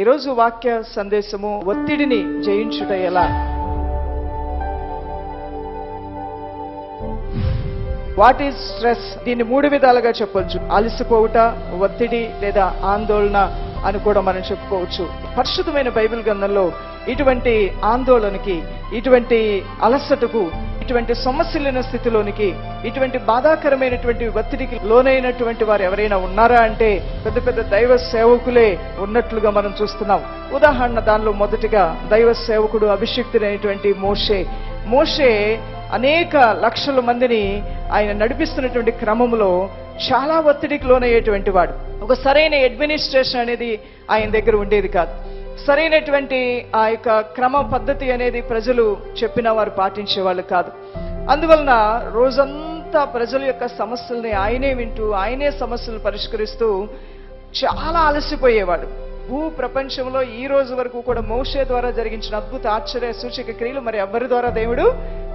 ఈరోజు వాక్య సందేశము ఒత్తిడిని జయించుట ఎలా? వాట్ ఈజ్ స్ట్రెస్ దీన్ని మూడు విధాలుగా చెప్పొచ్చు. అలసిపోవుట ఒత్తిడి లేదా ఆందోళన. అని కూడా మనం చెప్పుకోవచ్చు. పరిశుద్ధమైన బైబిల్ గ్రంథంలో ఇటువంటి ఆందోళనకి ఇటువంటి అలసటకు ఇటువంటి సమస్యలైన స్థితిలోనికి ఇటువంటి బాధాకరమైనటువంటి ఒత్తిడికి లోనైనటువంటి వారు ఎవరైనా ఉన్నారా అంటే పెద్ద పెద్ద దైవ సేవకులే ఉన్నట్లుగా మనం చూస్తున్నాం. ఉదాహరణ దానిలో మొదటిగా దైవ సేవకుడు అభిషక్తుడైనటువంటి మోషే. మోషే అనేక లక్షల మందిని ఆయన నడిపిస్తున్నటువంటి క్రమంలో చాలా ఒత్తిడికి లోనయ్యేటువంటి వాడు. ఒక సరైన అడ్మినిస్ట్రేషన్ అనేది ఆయన దగ్గర ఉండేది కాదు. సరైనటువంటి ఆ యొక్క క్రమ పద్ధతి అనేది ప్రజలు చెప్పిన వారు పాటించేవాళ్ళు కాదు. అందువలన రోజంతా ప్రజల యొక్క సమస్యల్ని ఆయనే వింటూ ఆయనే సమస్యలు పరిష్కరిస్తూ చాలా అలసిపోయేవాడు. భూ ప్రపంచంలో ఈ రోజు వరకు కూడా మోషే ద్వారా జరిగించిన అద్భుత ఆశ్చర్య సూచక క్రియలు మరి ఎవరి ద్వారా దేవుడు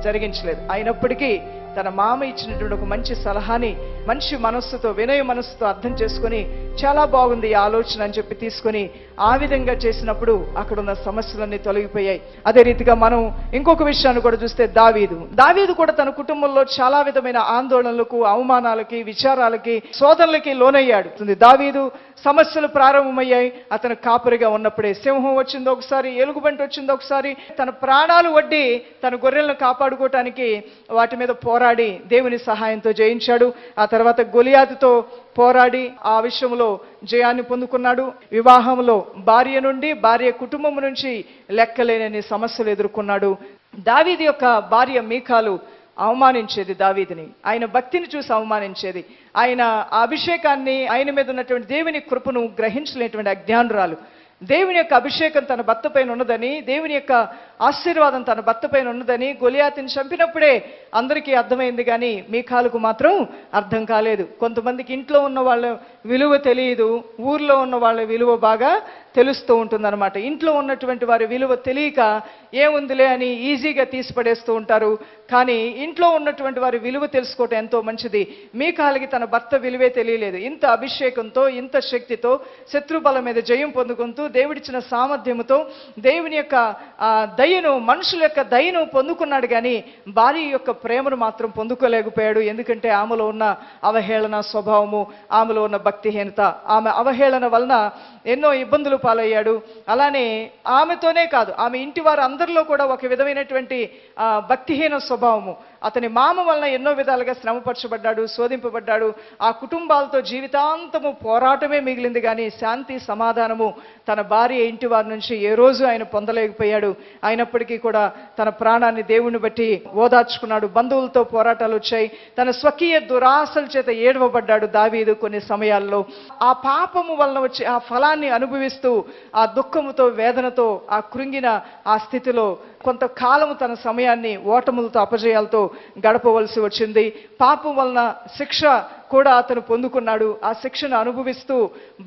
జరిగించలేదు. అయినప్పటికీ తన మామ ఇచ్చినటువంటి ఒక మంచి సలహాని మంచి మనస్సుతో వినయ మనస్సుతో అర్థం చేసుకొని చాలా బాగుంది ఈ ఆలోచన అని చెప్పి తీసుకొని ఆ విధంగా చేసినప్పుడు అక్కడ ఉన్న సమస్యలన్నీ తొలగిపోయాయి. అదే రీతిగా మనం ఇంకొక విషయాన్ని కూడా చూస్తే దావీదు. దావీదు కూడా తన కుటుంబంలో చాలా విధమైన ఆందోళనలకు అవమానాలకి విచారాలకి శోధనలకి లోనయ్యాడు. దావీదు సమస్యలు ప్రారంభమయ్యాయి. అతను కాపరిగా ఉన్నప్పుడే సింహం వచ్చింది ఒకసారి ఎలుగుబంటి వచ్చింది ఒకసారి. తన ప్రాణాలు వడ్డి తన గొర్రెలను కాపాడుకోవటానికి వాటి మీద పోరాడి దేవుని సహాయంతో జయించాడు. ఆ తర్వాత గొలియాతితో పోరాడి ఆ విషయంలో జయాన్ని పొందుకున్నాడు. వివాహంలో భార్య నుండి భార్య కుటుంబం నుంచి లెక్కలేనని సమస్యలు ఎదుర్కొన్నాడు. దావీది యొక్క భార్య మీకాలు అవమానించేది దావీదిని. ఆయన భక్తిని చూసి అవమానించేది. ఆయన అభిషేకాన్ని ఆయన మీద ఉన్నటువంటి దేవుని కృపను గ్రహించలేటువంటి అజ్ఞానురాలు దేవుని యొక్క అభిషేకం తన భర్త పైన ఉన్నదని దేవుని యొక్క ఆశీర్వాదం తన భర్త పైన ఉన్నదని గొలియాతిని చంపినప్పుడే అందరికీ అర్థమైంది కానీ మీ కాలుకు మాత్రం అర్థం కాలేదు. కొంతమందికి ఇంట్లో ఉన్న వాళ్ళ విలువ తెలియదు ఊర్లో ఉన్న వాళ్ళ విలువ బాగా తెలుస్తూ ఉంటుందన్నమాట. ఇంట్లో ఉన్నటువంటి వారి విలువ తెలియక ఏముందిలే అని ఈజీగా తీసిపడేస్తూ ఉంటారు. కానీ ఇంట్లో ఉన్నటువంటి వారి విలువ తెలుసుకోవటం ఎంతో మంచిది. మీ కాలికి తన భర్త విలువే తెలియలేదు. ఇంత అభిషేకంతో ఇంత శక్తితో శత్రుబల మీద జయం పొందుకుంటూ దేవుడిచ్చిన సామర్థ్యముతో దేవుని యొక్క దయను మనుషుల యొక్క దయను పొందుకున్నాడు కానీ భార్య యొక్క ప్రేమను మాత్రం పొందుకోలేకపోయాడు. ఎందుకంటే ఆమెలో ఉన్న అవహేళన స్వభావము ఆమెలో ఉన్న భక్తిహీనత ఆమె అవహేళన వలన ఎన్నో ఇబ్బందులు పాలయ్యాడు. అలానే ఆమెతోనే కాదు ఆమె ఇంటి వారందరిలో కూడా ఒక విధమైనటువంటి భక్తిహీన స్వభావము. అతని మామ వలన ఎన్నో విధాలుగా శ్రమపరచబడ్డాడు శోధింపబడ్డాడు. ఆ కుటుంబాలతో జీవితాంతము పోరాటమే మిగిలింది కానీ శాంతి సమాధానము తన భార్య ఇంటి వారి నుంచి ఏ రోజు ఆయన పొందలేకపోయాడు. అయినప్పటికీ కూడా తన ప్రాణాన్ని దేవుని బట్టి ఓదార్చుకున్నాడు. బంధువులతో పోరాటాలు వచ్చాయి. తన స్వకీయ దురాశల చేత ఏడవబడ్డాడు దావీదు కొన్ని సమయాల్లో. ఆ పాపము వలన వచ్చి ఆ ఫలాన్ని అనుభవిస్తూ ఆ దుఃఖముతో వేదనతో ఆ కృంగిన ఆ స్థితిలో కొంతకాలము తన సమయాన్ని ఓటములతో అపజయాలతో గడపవలసి వచ్చింది. పాపం వలన శిక్ష కూడా అతను పొందుకున్నాడు. ఆ శిక్షను అనుభవిస్తూ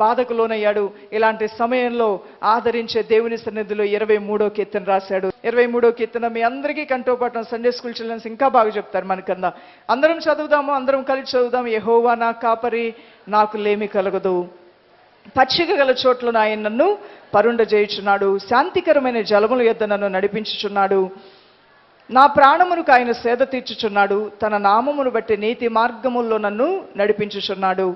బాధకు లోనయ్యాడు. ఇలాంటి సమయంలో ఆదరించే దేవుని సన్నిధిలో ఇరవై మూడో కీర్తన రాశాడు. ఇరవై మూడో కీర్తన మీ అందరికీ కంటోపాఠం సండే స్కూల్ చిల్డ్రన్స్ ఇంకా బాగా చెప్తారు మనకన్నా అందరం చదువుదాము అందరం కలిసి చదువుదాం యెహోవా నా కాపరి నాకు లేమి కలగదు. పచ్చిక గల చోట్ల ఆయన నన్ను పరుండ చేయుచున్నాడు శాంతికరమైన జలముల యొద్ద నన్ను నడిపించుచున్నాడు. నా ప్రాణమునకు ఆయన సేద తీర్చుచున్నాడు. తన నామమును బట్టి నీతి మార్గముల్లో నన్ను నడిపించుచున్నాడు.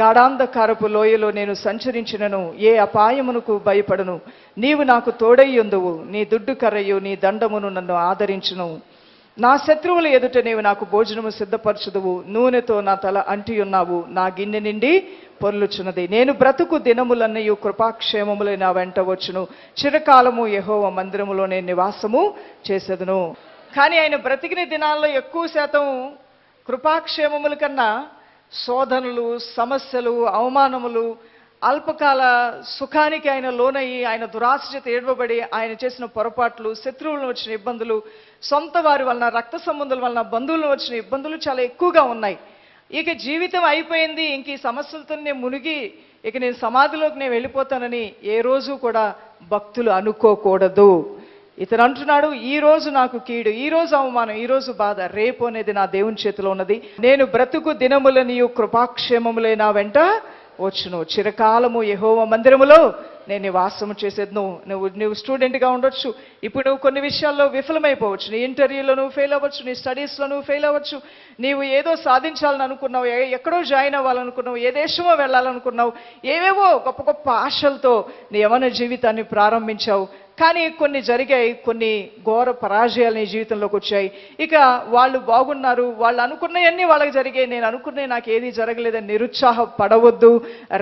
గాఢాంధకారపు లోయలో నేను సంచరించినను. ఏ అపాయమునకు భయపడను. నీవు నాకు తోడయ్యుందువు నీ దుడ్డు కర్రయు నీ దండమును నన్ను ఆదరించును. నా శత్రువుల ఎదుట నీవు నాకు భోజనము సిద్ధపరచుదువు. నూనెతో నా తల అంటి ఉన్నావు. నా గిన్నె నిండి పొర్లుచున్నది. నేను బ్రతుకు దినములన్నయు కృపాక్షేమములై నా వెంట వచ్చును. చిరకాలము యహోవ మందిరములో నేను నివాసము చేసేదను. కానీ ఆయన బ్రతికిన దినాల్లో ఎక్కువ శాతం కృపాక్షేమముల కన్నా శోధనలు సమస్యలు అవమానములు అల్పకాల సుఖానికి ఆయన లోనయ్యి ఆయన దురాశ చేత ఏడవబడి ఆయన చేసిన పొరపాట్లు శత్రువులను వచ్చిన ఇబ్బందులు సొంత వారి వలన రక్త సంబంధుల వలన బంధువులను వచ్చిన ఇబ్బందులు చాలా ఎక్కువగా ఉన్నాయి. ఇక జీవితం అయిపోయింది. ఇంక ఈ సమస్యలతో నేను మునిగి ఇక నేను సమాధిలోకి నేను వెళ్ళిపోతానని ఏ రోజు కూడా భక్తులు అనుకోకూడదు. ఇతను అంటున్నాడు ఈ రోజు నాకు కీడు ఈ రోజు అవమానం ఈ రోజు బాధ రేపు అనేది నా దేవుని చేతిలో ఉన్నది. నేను బ్రతుకు దినములనియు కృపాక్షేమములే నా వెంట వచ్చును. చిరకాలము యహోవ మందిరములో నేను నివాసము చేసేది నువ్వు నువ్వు నువ్వు స్టూడెంట్గా ఉండొచ్చు. ఇప్పుడు నువ్వు కొన్ని విషయాల్లో విఫలమైపోవచ్చు. నీ ఇంటర్వ్యూలో నువ్వు ఫెయిల్ అవ్వచ్చు నీ స్టడీస్లో నువ్వు ఫెయిల్ అవ్వచ్చు. నీవు ఏదో సాధించాలని అనుకున్నావు ఎక్కడో జాయిన్ అవ్వాలనుకున్నావు ఏ దేశమో వెళ్ళాలనుకున్నావు ఏవేవో గొప్ప గొప్ప ఆశలతో నీ యవన జీవితాన్ని ప్రారంభించావు. కానీ కొన్ని జరిగాయి కొన్ని ఘోర పరాజయాలు నీ జీవితంలోకి వచ్చాయి. ఇక వాళ్ళు బాగున్నారు వాళ్ళు అనుకున్నవన్నీ వాళ్ళకి జరిగాయి. నేను అనుకున్నవి నాకు ఏది జరగలేదని నిరుత్సాహపడవద్దు.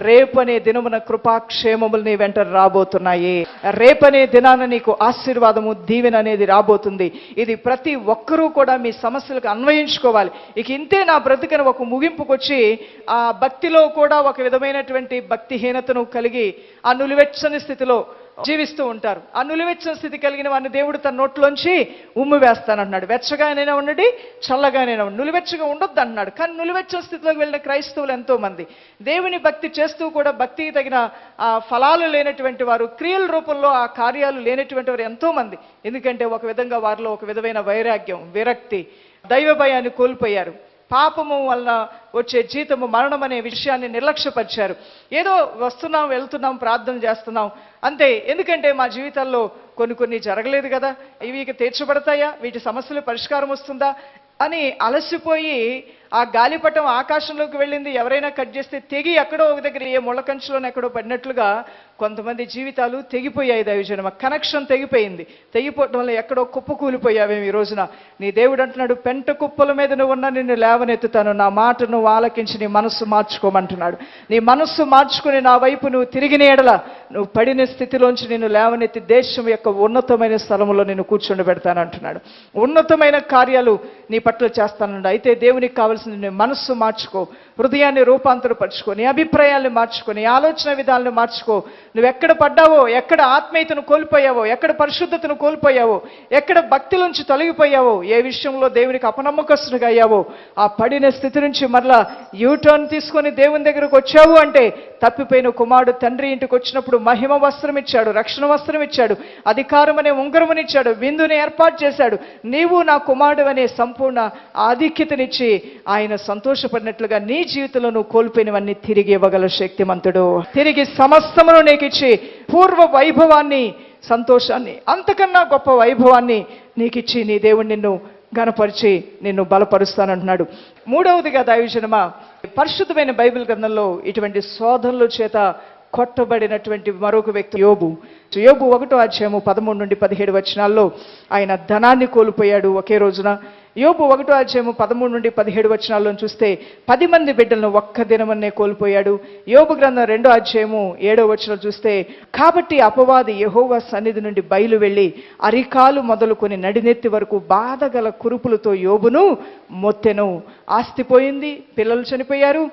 రేపనే దినమున కృపాక్షేమములు నీ వెంట రాబోతున్నాయి. రేపనే దినాన నీకు ఆశీర్వాదము దీవెన అనేది రాబోతుంది. ఇది ప్రతి ఒక్కరూ కూడా మీ సమస్యలకు అన్వయించుకోవాలి. ఇక ఇంతే నా బ్రతుకని ఒక ముగింపుకు వచ్చి ఆ భక్తిలో కూడా ఒక విధమైనటువంటి భక్తిహీనతను కలిగి ఆ నులివెచ్చని స్థితిలో జీవిస్తూ ఉంటారు. ఆ నులివెచ్చని స్థితి కలిగిన వారిని దేవుడు తన నోట్లోంచి ఉమ్మి వేస్తానన్నాడు. వెచ్చగానైనా ఉండండి చల్లగానైనా ఉండి నులివెచ్చగా ఉండొద్దు అన్నాడు. కానీ నులివెచ్చని స్థితిలోకి వెళ్ళిన క్రైస్తవులు ఎంతో మంది. దేవుని భక్తి చేస్తూ కూడా భక్తికి తగిన ఆ ఫలాలు లేనటువంటి వారు క్రియల రూపంలో ఆ కార్యాలు లేనటువంటి వారు ఎంతో మంది. ఎందుకంటే ఒక విధంగా వారిలో ఒక విధమైన వైరాగ్యం విరక్తి దైవ భయాన్ని కోల్పోయారు. పాపము వలన వచ్చే జీతము మరణం అనే విషయాన్ని నిర్లక్ష్యపరిచారు. ఏదో వస్తున్నాం వెళ్తున్నాం ప్రార్థన చేస్తున్నాం. అంతే ఎందుకంటే మా జీవితాల్లో కొన్ని కొన్ని జరగలేదు కదా. ఇవి తీర్చబడతాయా? వీటి సమస్యలు పరిష్కారం వస్తుందా? అని అలసిపోయి ఆ గాలిపటం ఆకాశంలోకి వెళ్ళింది. ఎవరైనా కట్ చేస్తే తెగి ఎక్కడో ఒక దగ్గర ఏ ముళ్ళకంచులోనే ఎక్కడో పడినట్లుగా కొంతమంది జీవితాలు తెగిపోయాయి దైవజనమ. కనెక్షన్ తెగిపోయింది. తెగిపోవటం వల్ల ఎక్కడో కుప్ప కూలిపోయావేమి ఈ రోజున. నీ దేవుడు అంటున్నాడు పెంట కుప్పల మీద నువ్వు ఉన్నా నిన్ను లేవనెత్తుతాను. నా మాట నువ్వు ఆలకించి నీ మనస్సు మార్చుకోమంటున్నాడు. నీ మనస్సు మార్చుకుని నా వైపు నువ్వు తిరిగిన ఎడల నువ్వు పడిన స్థితిలోంచి నిన్ను లేవనెత్తి దేశం యొక్క ఉన్నతమైన స్థలంలో నేను కూర్చొని పెడతానంటున్నాడు. ఉన్నతమైన కార్యాలు నీ పట్ల చేస్తానండి. అయితే దేవునికి కావాల్సింది నీ మనస్సు మార్చుకో. హృదయాన్ని రూపాంతరపరుచుకొని అభిప్రాయాలను అభిప్రాయాల్ని ఆలోచన విధాలను మార్చుకో. నువ్వు ఎక్కడ పడ్డావో ఎక్కడ ఆత్మీయతను కోల్పోయావో ఎక్కడ పరిశుద్ధతను కోల్పోయావో ఎక్కడ భక్తిలోంచి తొలగిపోయావో ఏ విషయంలో దేవునికి అపనమ్మకస్తుడిగా అయ్యావో ఆ పడిన స్థితి నుంచి మరలా యూటర్న్ తీసుకొని దేవుని దగ్గరకు వచ్చావు అంటే తప్పిపోయిన కుమారుడు తండ్రి ఇంటికి వచ్చినప్పుడు మహిమ వస్త్రం ఇచ్చాడు రక్షణ వస్త్రం ఇచ్చాడు అధికారం అనే ఉంగరమునిచ్చాడు విందుని ఏర్పాటు చేశాడు. నీవు నా కుమారుడు అనే సంపూర్ణ ఆధిక్యతనిచ్చి ఆయన సంతోషపడినట్లుగా నీ జీవితంలో నువ్వు కోల్పోయినవన్నీ తిరిగి ఇవ్వగల శక్తిమంతుడు. తిరిగి సమస్తమును నీకు ఇచ్చి పూర్వ వైభవాన్ని సంతోషాన్ని అంతకన్నా గొప్ప వైభవాన్ని నీకు ఇచ్చి నీ దేవుడు నిన్ను గనపరిచి నిన్ను బలపరుస్తానంటున్నాడు. మూడవదిగా దైవజనమా పరిశుద్ధమైన బైబిల్ గ్రంథంలో ఇటువంటి శోధనల చేత కొట్టబడినటువంటి మరొక వ్యక్తి యోబు. యోబు ఒకటో అధ్యాయము పదమూడు నుండి పదిహేడు వచనాల్లో ఆయన ధనాన్ని కోల్పోయాడు ఒకే రోజున. యోబు ఒకటో అధ్యాయము పదమూడు నుండి పదిహేడు వచనాల్లో చూస్తే పది మంది బిడ్డలను ఒక్క దినమన్నే కోల్పోయాడు. యోబు గ్రంథం రెండో అధ్యాయము ఏడో వచనం చూస్తే కాబట్టి అపవాది యహోవా సన్నిధి నుండి బయలు వెళ్ళి అరికాలు మొదలుకొని నడినెత్తి వరకు బాధగల కురుపులతో యోబును మొత్తెను. ఆస్తి పోయింది పిల్లలు చనిపోయారు.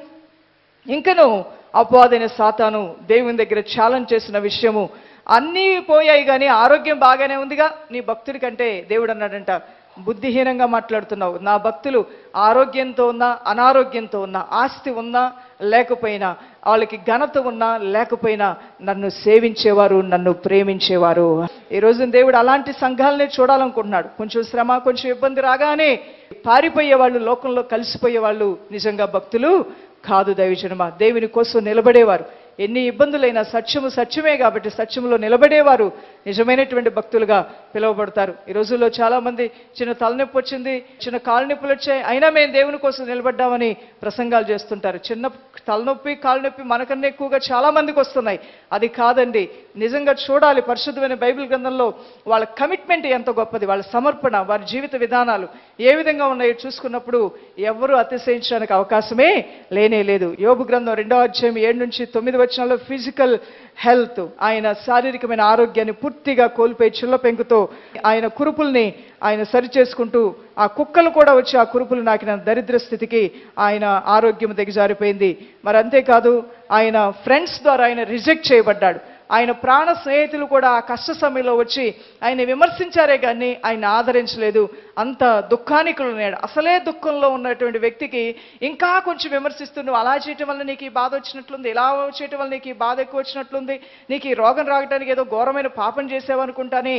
ఇంకను అపవాదైన సాతాను. దేవుని దగ్గర ఛాలెంజ్ చేసిన విషయము. అన్నీ పోయాయి కానీ ఆరోగ్యం బాగానే ఉందిగా? నీ భక్తుడి కంటే దేవుడు అన్నాడంట బుద్ధిహీనంగా మాట్లాడుతున్నావు. నా భక్తులు ఆరోగ్యంతో ఉన్నా అనారోగ్యంతో ఉన్నా ఆస్తి ఉన్నా లేకపోయినా వాళ్ళకి ఘనత ఉన్నా లేకపోయినా నన్ను సేవించేవారు నన్ను ప్రేమించేవారు. ఈ రోజున దేవుడు అలాంటి సంఘాలనే చూడాలనుకుంటున్నాడు. కొంచెం శ్రమ కొంచెం ఇబ్బంది రాగానే పారిపోయే వాళ్ళు లోకంలో కలిసిపోయే వాళ్ళు నిజంగా భక్తులు. కాదు దైవజనమా. దేవుని కోసం నిలబడేవారు. ఎన్ని ఇబ్బందులైనా సత్యము సత్యమే కాబట్టి సత్యములో నిలబడేవారు నిజమైనటువంటి భక్తులుగా పిలువబడతారు. ఈ రోజుల్లో చాలామంది చిన్న తలనొప్పి వచ్చింది చిన్న కాలు నొప్పులు వచ్చాయి అయినా మేము దేవుని కోసం నిలబడ్డామని ప్రసంగాలు చేస్తుంటారు. చిన్న తలనొప్పి కాలునొప్పి మనకన్నా ఎక్కువగా చాలా మందికి వస్తున్నాయి. అది కాదండి. నిజంగా చూడాలి పరిశుద్ధమైన బైబిల్ గ్రంథంలో వాళ్ళ కమిట్మెంట్ ఎంత గొప్పది వాళ్ళ సమర్పణ వారి జీవిత విధానాలు ఏ విధంగా ఉన్నాయో చూసుకున్నప్పుడు ఎవరు అతిశయించడానికి అవకాశమే లేనే లేదు. యోగు గ్రంథం రెండో అధ్యాయం ఏడు నుంచి తొమ్మిది వచనాల్లో ఫిజికల్ హెల్త్ ఆయన శారీరకమైన ఆరోగ్యాన్ని పూర్తిగా కోల్పోయి చిల్ల పెంకుతో ఆయన కురుపుల్ని ఆయన సరి చేసుకుంటూ ఆ కుక్కలు కూడా వచ్చి ఆ కురుపులు నాకిన దరిద్ర స్థితికి ఆయన ఆరోగ్యం దిగజారిపోయింది మరి అంతేకాదు ఆయన ఫ్రెండ్స్ ద్వారా ఆయన రిజెక్ట్ చేయబడ్డాడు. ఆయన ప్రాణ స్నేహితులు కూడా ఆ కష్ట సమయంలో వచ్చి ఆయన విమర్శించారే కానీ ఆయన ఆదరించలేదు. అంత దుఃఖానికి ఉన్నాడు. అసలే దుఃఖంలో ఉన్నటువంటి వ్యక్తికి ఇంకా కొంచెం విమర్శిస్తూ నువ్వు అలా చేయటం వల్ల నీకు ఈ బాధ వచ్చినట్లుంది? ఇలా చేయటం వల్ల నీకు ఈ బాధ ఎక్కువ వచ్చినట్లుంది? నీకు ఈ రోగం రావడానికి ఏదో ఘోరమైన పాపం చేసావనుకుంటాని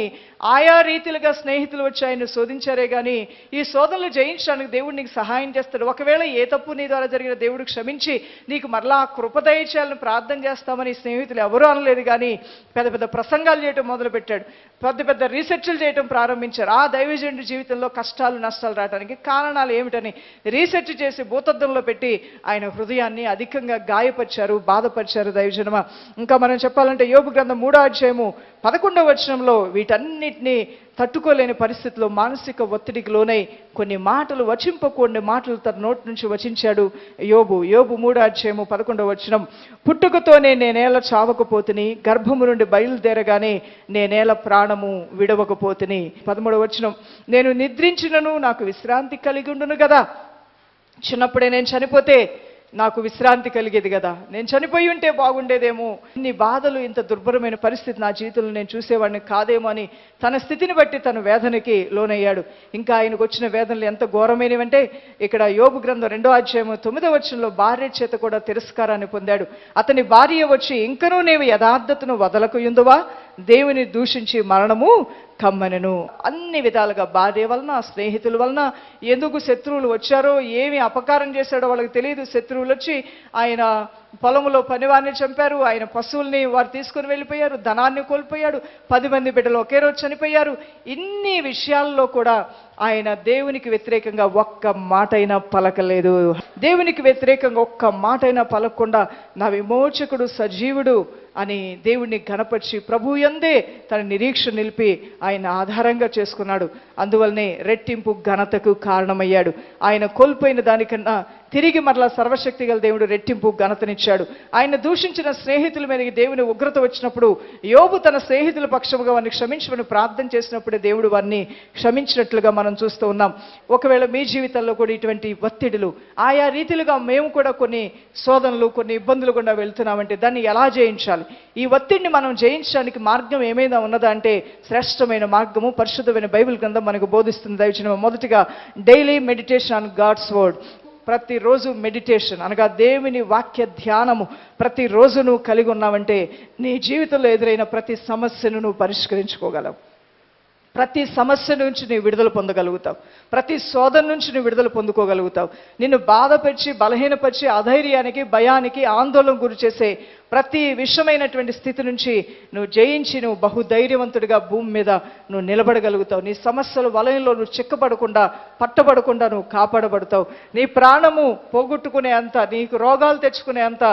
ఆయా రీతిలుగా స్నేహితులు వచ్చి ఆయన శోధించారే కానీ ఈ శోధనలు జయించడానికి దేవుడు నీకు సహాయం చేస్తాడు. ఒకవేళ ఏ తప్పు నీ ద్వారా జరిగిన దేవుడు క్షమించి నీకు మరలా ఆ కృప దయచేయాలని ప్రార్థన చేస్తామని స్నేహితులు ఎవరూ అనలేదు కానీ పెద్ద పెద్ద ప్రసంగాలు చేయటం మొదలుపెట్టాడు. పెద్ద పెద్ద రీసెర్చ్లు చేయటం ప్రారంభించారు. ఆ దైవజనుడి జీవితంలో కష్టాలు నష్టాలు రావడానికి కారణాలు ఏమిటని రీసెర్చ్ చేసి భూతద్దంలో పెట్టి ఆయన హృదయాన్ని అధికంగా గాయపరిచారు బాధపరిచారు దైవజనమ. ఇంకా మనం చెప్పాలంటే యోగు గ్రంథం మూడో అధ్యాయము పదకొండవ వచనంలో వీటన్నిటినీ తట్టుకోలేని పరిస్థితిలో మానసిక ఒత్తిడికి లోనై కొన్ని మాటలు వచింపకూడని మాటలు తన నోటి నుంచి వచించాడు యోబు. యోబు మూడో అధ్యాయము పదకొండవ వచనం. పుట్టుకతోనే నేనేల చావకపోతుని గర్భము నుండి బయలుదేరగానే నేనేల ప్రాణము విడవకపోతుని. పదమూడవ వచనం. నేను నిద్రించినను నాకు విశ్రాంతి కలిగి ఉండును కదా. చిన్నప్పుడే నేను చనిపోతే నాకు విశ్రాంతి కలిగేది కదా. నేను చనిపోయి ఉంటే బాగుండేదేమో. ఇన్ని బాధలు ఇంత దుర్భరమైన పరిస్థితి నా జీవితంలో నేను చూసేవాడిని కాదేమో అని తన స్థితిని బట్టి తన వేదనకి లోనయ్యాడు. ఇంకా ఆయనకు వచ్చిన వేదనలు ఎంత ఘోరమైనవంటే ఇక్కడ యోగు గ్రంథం రెండో అధ్యాయం తొమ్మిదో వచనంలో భార్య చేత కూడా తిరస్కారాన్ని పొందాడు. అతని భార్య వచ్చి ఇంకనూ నీవు యథార్థతను వదలకు యుందువా దేవుని దూషించి మరణము కమ్మనను అన్ని విధాలుగా భార్య వలన స్నేహితుల వలన ఎందుకు శత్రువులు వచ్చారో ఏమి అపకారం చేశాడో వాళ్ళకి తెలియదు. శత్రువులు వచ్చి ఆయన పొలంలో పనివారిని చంపారు ఆయన పశువుల్ని వారు తీసుకుని వెళ్ళిపోయారు ధనాన్ని కోల్పోయాడు పది మంది బిడ్డలు ఒకే రోజు చనిపోయారు. ఇన్ని విషయాల్లో కూడా ఆయన దేవునికి వ్యతిరేకంగా ఒక్క మాటైనా పలకలేదు. దేవునికి వ్యతిరేకంగా ఒక్క మాటైనా పలకకుండా నా విమోచకుడు సజీవుడు అని దేవుణ్ణి గణపరిచి ప్రభు యందే తన నిరీక్ష నిలిపి ఆయన ఆధారంగా చేసుకున్నాడు. అందువల్లనే రెట్టింపు ఘనతకు కారణమయ్యాడు. ఆయన కోల్పోయిన దానికన్నా తిరిగి మరలా సర్వశక్తి గల దేవుడు రెట్టింపు ఘనతనిచ్చాడు. ఆయన దూషించిన స్నేహితుల మీదకి దేవుని ఉగ్రత వచ్చినప్పుడు యోబు తన స్నేహితుల పక్షముగా వారిని క్షమించమని ప్రార్థన చేసినప్పుడే దేవుడు వారిని క్షమించినట్లుగా మనం చూస్తూ ఉన్నాం. ఒకవేళ మీ జీవితంలో కూడా ఇటువంటి ఒత్తిడులు ఆయా రీతిలుగా మేము కూడా కొన్ని శోధనలు కొన్ని ఇబ్బందులు గుండా వెళ్తున్నామంటే దాన్ని ఎలా జయించాలి? ఈ ఒత్తిడిని మనం జయించడానికి మార్గం ఏమైనా ఉన్నదా అంటే శ్రేష్టమైన మార్గము పరిశుద్ధమైన బైబిల్ గ్రంథం మనకు బోధిస్తుంది. దయచిన మొదటిగా daily meditation on God's word. ప్రతిరోజు మెడిటేషన్ అనగా దేవుని వాక్య ధ్యానము ప్రతిరోజు నువ్వు కలిగి ఉన్నావంటే నీ జీవితంలో ఎదురైన ప్రతి సమస్యను నువ్వు పరిష్కరించుకోగలవు. ప్రతి సమస్య నుంచి నువ్వు విడుదల పొందగలుగుతావు. ప్రతి శోధన నుంచి నువ్వు విడుదల పొందుకోగలుగుతావు. నిన్ను బాధపరిచి బలహీనపరిచి అధైర్యానికి భయానికి ఆందోళన గురి చేసే ప్రతి విషమైనటువంటి స్థితి నుంచి నువ్వు జయించి నువ్వు బహుధైర్యవంతుడిగా భూమి మీద నువ్వు నిలబడగలుగుతావు. నీ సమస్యల వలయంలో నువ్వు చిక్కబడకుండా పట్టబడకుండా నువ్వు కాపాడబడతావు. నీ ప్రాణము పోగొట్టుకునే అంత నీకు రోగాలు తెచ్చుకునే అంత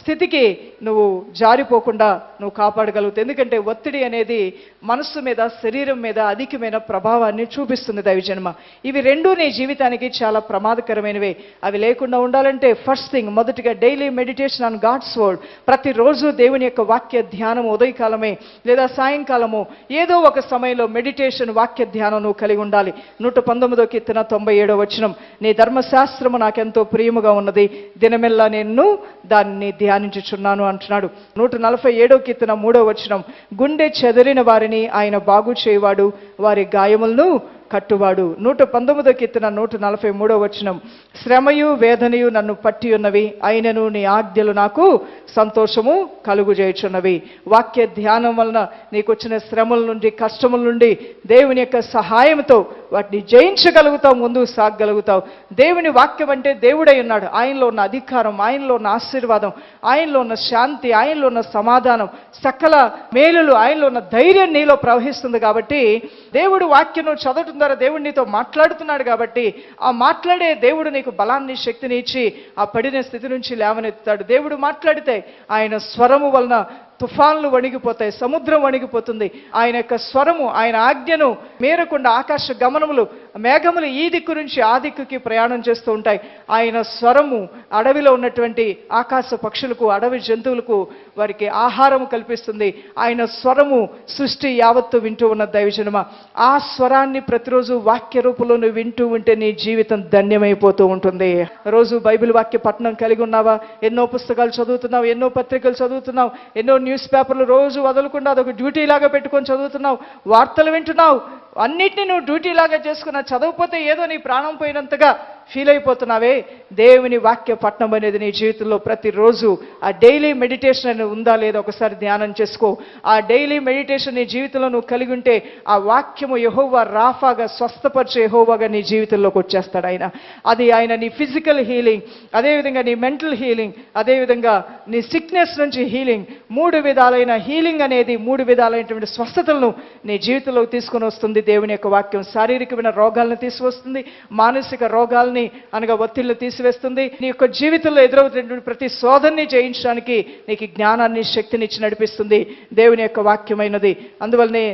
స్థితికి నువ్వు జారిపోకుండా నువ్వు కాపాడగలుగుతావు. ఎందుకంటే ఒత్తిడి అనేది మనస్సు మీద శరీరం మీద అధికమైన ప్రభావాన్ని చూపిస్తుంది దైవజన్మ. ఇవి రెండూ నీ జీవితానికి చాలా ప్రమాదకరమైనవే. అవి లేకుండా ఉండాలంటే ఫస్ట్ థింగ్ మొదటిగా daily meditation on God's word ప్రతిరోజు దేవుని యొక్క వాక్య ధ్యానం ఉదయకాలమే లేదా సాయంకాలము ఏదో ఒక సమయంలో మెడిటేషన్ వాక్య ధ్యానం నువ్వు కలిగి ఉండాలి. నూట పంతొమ్మిదో కీర్తన తొంభై ఏడో వచనం నీ ధర్మశాస్త్రము నాకెంతో ప్రియముగా ఉన్నది. దినమెల్లా నేను దాన్ని ధ్యానించుచున్నాను అంటున్నాడు. నూట నలభై ఏడో కీర్తన మూడో వచనం. గుండె చెదిరిన వారిని ఆయన బాగు చేయవాడు. వారి గాయములను కట్టువాడు. నూట పంతొమ్మిదో కీర్తన నూట నలభై మూడో వచనం. శ్రమయు వేదనయు నన్ను పట్టి ఉన్నవి అయినను నీ ఆజ్ఞలు నాకు సంతోషము కలుగు చేయుచున్నవి వాక్య ధ్యానం వలన నీకు వచ్చిన శ్రమల నుండి కష్టముల నుండి దేవుని యొక్క సహాయంతో వాటిని జయించగలుగుతావు ముందుకు సాగగలుగుతావు. దేవుని వాక్యం అంటే దేవుడై ఉన్నాడు. ఆయనలో ఉన్న అధికారం ఆయనలో ఉన్న ఆశీర్వాదం ఆయనలో ఉన్న శాంతి ఆయనలో ఉన్న సమాధానం సకల మేలులు ఆయనలో ఉన్న ధైర్యం నీలో ప్రవహిస్తుంది కాబట్టి దేవుడు వాక్యను చదవటం ద్వారా దేవుడు నీతో మాట్లాడుతున్నాడు కాబట్టి ఆ మాట్లాడే దేవుడు నీకు బలాన్ని శక్తిని ఇచ్చి ఆ పడిన స్థితి నుంచి లేవనెత్తాడు దేవుడు మాట్లాడితే ఆయన స్వరము వలన తుఫాన్లు వణిగిపోతాయి సముద్రం వణిగిపోతుంది. ఆయన యొక్క స్వరము ఆయన ఆజ్ఞను మేరకుండా ఆకాశ గమనములు మేఘములు ఈ దిక్కు నుంచి ఆ దిక్కుకి ప్రయాణం చేస్తూ ఉంటాయి. ఆయన స్వరము అడవిలో ఉన్నటువంటి ఆకాశ పక్షులకు అడవి జంతువులకు వారికి ఆహారం కల్పిస్తుంది. ఆయన స్వరము సృష్టి యావత్తు వింటూ ఉన్న దైవజనమ. ఆ స్వరాన్ని ప్రతిరోజు వాక్య రూపంలో నువ్వు వింటూ ఉంటే నీ జీవితం ధన్యమైపోతూ ఉంటుంది. రోజు బైబిల్ వాక్య పట్టణం కలిగి ఉన్నావా? ఎన్నో పుస్తకాలు చదువుతున్నావు ఎన్నో పత్రికలు చదువుతున్నావు ఎన్నో న్యూస్ పేపర్లు రోజు వదలకుండా అదొక డ్యూటీ లాగా పెట్టుకొని చదువుతున్నావు వార్తలు వింటున్నావు అన్నిటిని నువ్వు డ్యూటీ లాగా చేసుకున్నా చదవకపోతే ఏదో నీ ప్రాణం పోయినంతగా ఫీల్ అయిపోతున్నావే? దేవుని వాక్య పట్నం అనేది నీ జీవితంలో ప్రతిరోజు ఆ డైలీ మెడిటేషన్ అనేది ఉందా లేదా ఒకసారి ధ్యానం చేసుకో. ఆ డైలీ మెడిటేషన్ నీ జీవితంలో నువ్వు కలిగి ఉంటే ఆ వాక్యము యహోవా రాఫాగా స్వస్థపరిచే యహోవాగా నీ జీవితంలోకి వచ్చేస్తాడు ఆయన. అది ఆయన నీ ఫిజికల్ హీలింగ్ అదేవిధంగా నీ మెంటల్ హీలింగ్ అదేవిధంగా నీ సిక్నెస్ నుంచి హీలింగ్ మూడు విధాలైన హీలింగ్ అనేది మూడు విధాలైనటువంటి స్వస్థతలను నీ జీవితంలోకి తీసుకొని వస్తుంది. దేవుని యొక్క వాక్యం శారీరకమైన రోగాలను తీసుకొస్తుంది మానసిక రోగాల్ని అనగా ఒత్తిళ్ళు తీసివేస్తుంది. నీ యొక్క జీవితంలో ఎదురవుతున్నటువంటి ప్రతి శోధనని జయించడానికి నీకు జ్ఞానాన్ని శక్తిని ఇచ్చి నడిపిస్తుంది. దేవుని యొక్క వాక్యమైనది. అందువల్లనే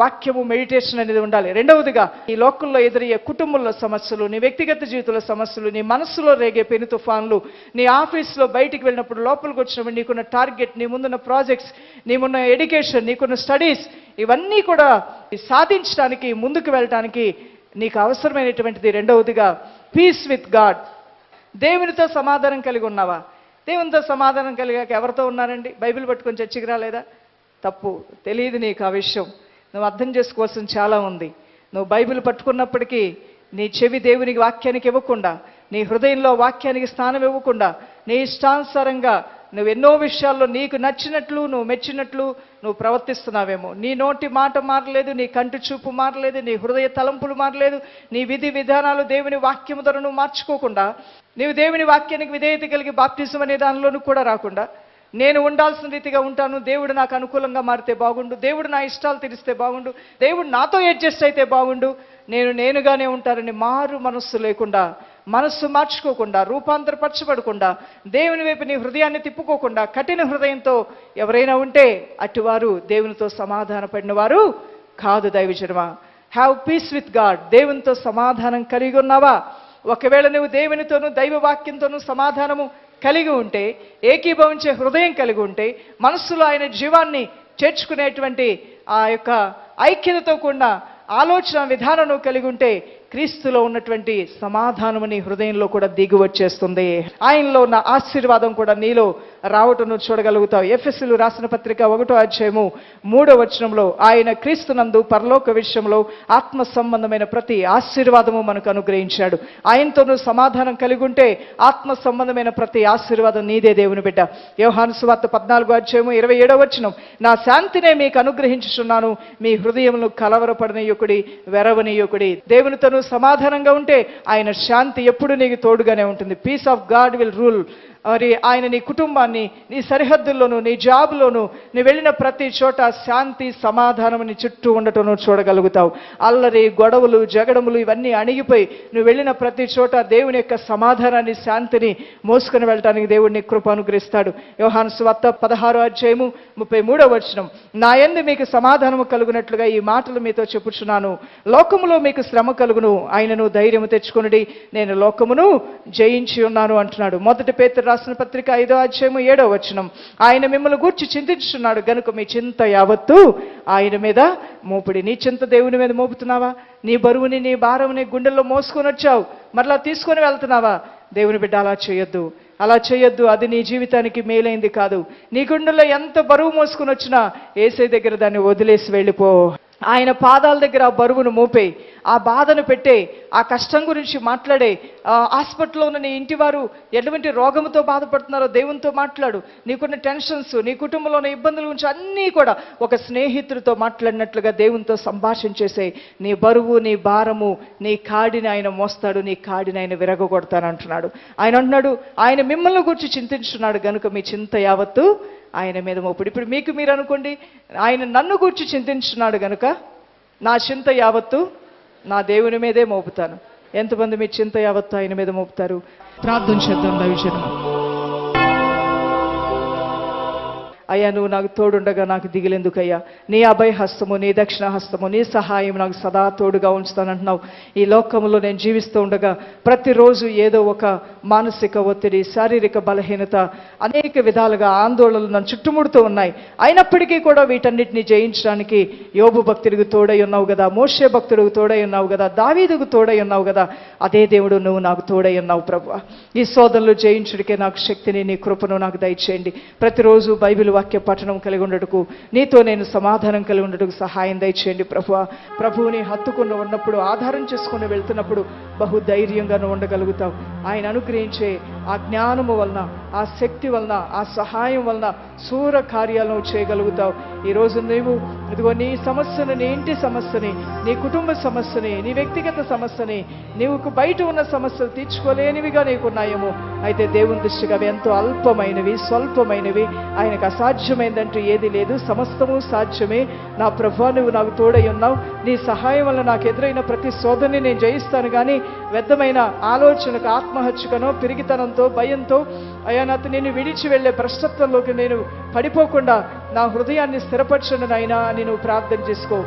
వాక్యము మెడిటేషన్ అనేది ఉండాలి. రెండవదిగా ఈ లోకంలో ఎదురయ్యే కుటుంబంలో సమస్యలు నీ వ్యక్తిగత జీవితంలో సమస్యలు నీ మనస్సులో రేగే పెను తుఫాన్లు నీ ఆఫీస్లో బయటికి వెళ్ళినప్పుడు లోపలికి వచ్చినప్పుడు నీకున్న టార్గెట్ నీ ముందున్న ప్రాజెక్ట్స్ నీకున్న ఎడ్యుకేషన్ నీకున్న స్టడీస్ ఇవన్నీ కూడా సాధించడానికి ముందుకు వెళ్ళటానికి నీకు అవసరమైనటువంటిది రెండవదిగా పీస్ విత్ గాడ్ దేవునితో సమాధానం కలిగి ఉన్నావా? దేవునితో సమాధానం కలిగాక ఎవరితో ఉన్నారండి? బైబిల్ పట్టుకొని చర్చికి రాలేదా? తప్పు. తెలియదు నీకు ఆ విషయం. నువ్వు అర్థం చేసుకోవాల్సిన చాలా ఉంది. నువ్వు బైబిల్ పట్టుకున్నప్పటికీ నీ చెవి దేవునికి వాక్యానికి ఇవ్వకుండా నీ హృదయంలో వాక్యానికి స్థానం ఇవ్వకుండా నీ ఇష్టానుసారంగా నువ్వు ఎన్నో విషయాల్లో నీకు నచ్చినట్లు నువ్వు మెచ్చినట్లు నువ్వు ప్రవర్తిస్తున్నావేమో. నీ నోటి మాట మారలేదు నీ కంటి చూపు మారలేదు నీ హృదయ తలంపులు మారలేదు నీ విధి విధానాలు దేవుని వాక్యము ద్వారా నువ్వు మార్చుకోకుండా నీవు దేవుని వాక్యానికి విధేయత కలిగి బాప్తిజం అనే దానిలోనూ కూడా రాకుండా నేను ఉండాల్సిన రీతిగా ఉంటాను దేవుడు నాకు అనుకూలంగా మారితే బాగుండు దేవుడు నా ఇష్టాలు తీరిస్తే బాగుండు దేవుడు నాతో అడ్జస్ట్ అయితే బాగుండు నేను నేనుగానే ఉంటానని మారు మనస్సు లేకుండా మనస్సు మార్చుకోకుండా రూపాంతరపరచబడకుండా దేవుని వైపు నీ హృదయాన్ని తిప్పుకోకుండా కఠిన హృదయంతో ఎవరైనా ఉంటే అటువారు దేవునితో సమాధానపడిన వారు కాదు దైవజనమా హ్యావ్ పీస్ విత్ గాడ్ దేవునితో సమాధానం కలిగి ఉన్నావా? ఒకవేళ నువ్వు దేవునితోనూ దైవ వాక్యంతోనూ సమాధానము కలిగి ఉంటే ఏకీభవించే హృదయం కలిగి ఉంటే మనస్సులో ఆయన జీవాన్ని చేర్చుకునేటువంటి ఆ యొక్క ఐక్యతతో కూడిన ఆలోచన విధానం నువ్వు కలిగి ఉంటే క్రీస్తులో ఉన్నటువంటి సమాధానము నీ హృదయంలో కూడా దిగువచ్చేస్తుంది. ఆయనలో ఉన్న ఆశీర్వాదం కూడా నీలో రావటం నువ్వు చూడగలుగుతావు. ఎఫ్ఎస్లు రాసిన పత్రిక ఒకటో అధ్యాయము మూడో వచనంలో ఆయన క్రీస్తునందు పరలోక విషయంలో ఆత్మ సంబంధమైన ప్రతి ఆశీర్వాదము మనకు అనుగ్రహించాడు. ఆయనతో నువ్వు సమాధానం కలిగి ఉంటే ఆత్మ సంబంధమైన ప్రతి ఆశీర్వాదం నీదే దేవుని బిడ్డ. యోహాను సువార్త పద్నాలుగో అధ్యాయము ఇరవై ఏడో వచనం. నా శాంతినే మీకు అనుగ్రహించుచున్నాను. మీ హృదయమును కలవరపడనీయకుడి వెరవనీయకుడి. దేవునితో నువ్వు సమాధానంగా ఉంటే ఆయన శాంతి ఎప్పుడు నీకు తోడుగానే ఉంటుంది. Peace of God will rule మరి ఆయన నీ కుటుంబాన్ని నీ సరిహద్దుల్లోనూ నీ జాబ్లోనూ నీ వెళ్ళిన ప్రతి చోట శాంతి సమాధానం నీ చుట్టూ ఉండటం నువ్వు చూడగలుగుతావు. అల్లరి గొడవలు జగడములు ఇవన్నీ అణిగిపోయి నువ్వు వెళ్ళిన ప్రతి చోట దేవుని యొక్క సమాధానాన్ని శాంతిని మోసుకొని వెళ్ళటానికి దేవుడిని కృప అనుగ్రహిస్తాడు. యోహాను స్వత్త పదహారో అధ్యాయము ముప్పై మూడో వచనం. నా ఎందు మీకు సమాధానము కలుగునట్లుగా ఈ మాటలు మీతో చెప్పుచున్నాను. లోకములో మీకు శ్రమ కలుగును. ఆయనను ధైర్యము తెచ్చుకుని నేను లోకమును జయించి ఉన్నాను అంటున్నాడు. మొదటి పేతురు రాసిన పత్రిక ఐదో అధ్యాయము ఏడో వచనం. ఆయన మిమ్మల్ని గూర్చి చింతించున్నాడు గనుక మీ చింత యావత్తు ఆయన మీద మోపుడి. నీ చింత దేవుని మీద మోపుతున్నావా? నీ బరువుని నీ భారముని గుండెల్లో మోసుకొని వచ్చావు. మరలా తీసుకొని వెళ్తున్నావా? దేవుని బిడ్డ అలా చేయొద్దు. అలా చేయొద్దు. అది నీ జీవితానికి మేలైంది కాదు. నీ గుండెల్లో ఎంత బరువు మోసుకొని వచ్చినా ఏసై దగ్గర దాన్ని వదిలేసి వెళ్ళిపో. ఆయన పాదాల దగ్గర ఆ బరువును మోపే ఆ బాధను పెట్టే ఆ కష్టం గురించి మాట్లాడే హాస్పిటల్లో ఉన్న నీ ఇంటి వారు ఎటువంటి రోగంతో బాధపడుతున్నారో దేవునితో మాట్లాడు. నీకున్న టెన్షన్స్ నీ కుటుంబంలో ఉన్న ఇబ్బందుల గురించి అన్నీ కూడా ఒక స్నేహితుడితో మాట్లాడినట్లుగా దేవునితో సంభాషణ చేసే నీ బరువు నీ భారము నీ కాడిని ఆయన మోస్తాడు నీ కాడిని ఆయన విరగొడతానంటున్నాడు ఆయన అంటున్నాడు ఆయన మిమ్మల్ని గురించి చింతించున్నాడు కనుక మీ చింత యావత్తు ఆయన మీద మోపుడు. ఇప్పుడు మీకు మీరు అనుకోండి ఆయన నన్ను గూర్చి చింతించున్నాడు గనుక నా చింత యావత్తు నా దేవుని మీదే మోపుతాను. ఎంతమంది మీ చింత యావత్తు ఆయన మీద మోపుతారు? ప్రార్థన చేద్దాం దైవజనం. అయ్యా నువ్వు నాకు తోడుండగా నాకు దిగిలేందుకయ్యా? నీ అభయ హస్తము నీ దక్షిణ హస్తము నీ సహాయం నాకు సదా తోడుగా ఉంచుతానంటున్నావు. ఈ లోకంలో నేను జీవిస్తూ ఉండగా ప్రతిరోజు ఏదో ఒక మానసిక ఒత్తిడి శారీరక బలహీనత అనేక విధాలుగా ఆందోళనలు నన్ను చుట్టుముడుతూ ఉన్నాయి. అయినప్పటికీ కూడా వీటన్నిటిని జయించడానికి యోబు భక్తుడికి తోడై ఉన్నావు కదా మోషే భక్తుడికి తోడై ఉన్నావు కదా దావీదుకు తోడై ఉన్నావు కదా అదే దేవుడు నువ్వు నాకు తోడై ఉన్నావు ప్రభు. ఈ సోదరులు జయించుడికే నాకు శక్తిని నీ కృపను నాకు దయచేయండి. ప్రతిరోజు బైబిల్ వాక్య పఠనం కలిగి ఉండటకు నీతో నేను సమాధానం కలిగి ఉండటకు సహాయం దయచేయండి ప్రభు ప్రభువుని హత్తుకుని ఉన్నప్పుడు ఆధారం చేసుకుని వెళ్తున్నప్పుడు బహు ధైర్యంగా ఉండగలుగుతావు. ఆయన అనుగ్రహించే ఆ జ్ఞానము వలన ఆ శక్తి వలన ఆ సహాయం వలన సూర కార్యాలను చేయగలుగుతావు. ఈరోజు నీవు ఇదిగో నీ సమస్యను నీ ఇంటి సమస్యని నీ కుటుంబ సమస్యని నీ వ్యక్తిగత సమస్యని నీవుకు బయట ఉన్న సమస్యలు తీర్చుకోలేనివిగా నీకున్నాయేమో. అయితే దేవుని దృష్టిగా అవి ఎంతో అల్పమైనవి స్వల్పమైనవి. ఆయనకు అసాధ్యమైందంటూ ఏది లేదు. సమస్తము సాధ్యమే. నా ప్రభు నువ్వు నాకు తోడై ఉన్నావు. నీ సహాయం వల్ల నాకు ఎదురైన ప్రతి శోధనని నేను జయిస్తాను కానీ వ్యర్థమైన ఆలోచనకు ఆత్మహత్యకనో పిరిగితనంతో భయంతో అయా నాతో నేను విడిచి వెళ్ళే భ్రష్టత్వంలోకి నేను పడిపోకుండా నా హృదయాన్ని స్థిరపరచను నాయనా అని నువ్వు ప్రార్థన చేసుకో.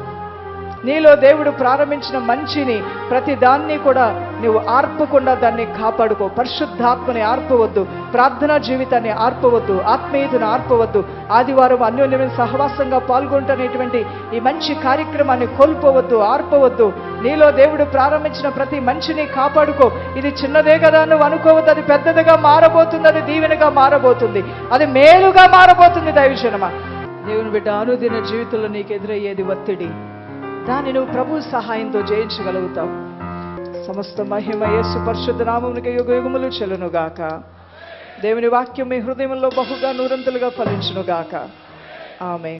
నీలో దేవుడు ప్రారంభించిన మంచిని ప్రతి దాన్ని కూడా నువ్వు ఆర్పకుండా దాన్ని కాపాడుకో. పరిశుద్ధాత్మని ఆర్పవద్దు ప్రార్థనా జీవితాన్ని ఆర్పవద్దు ఆత్మీయతను ఆర్పవద్దు. ఆదివారం అన్యోన్యమైన సహవాసంగా పాల్గొంటున్నటువంటి ఈ మంచి కార్యక్రమాన్ని కోల్పోవద్దు ఆర్పవద్దు. నీలో దేవుడు ప్రారంభించిన ప్రతి మంచిని కాపాడుకో. ఇది చిన్నదే కదా నువ్వు అనుకోవద్దు అది పెద్దదిగా మారబోతుంది అది దీవెనగా మారబోతుంది. అది మేలుగా మారబోతుంది దైవజనమా. దేవుని బిడ్డ అనుదిన జీవితంలో నీకు ఎదురయ్యేది ఒత్తిడి. దాన్ని నువ్వు ప్రభు సహాయంతో జయించగలుగుతావు. సమస్త మహిమ యేసు పరిశుద్ధ నామమునికి యుగ యుగములు చెలునుగాక దేవుని వాక్యం మీ హృదయంలో బహుగా నూరంతులుగా ఫలించునుగాక. ఆమె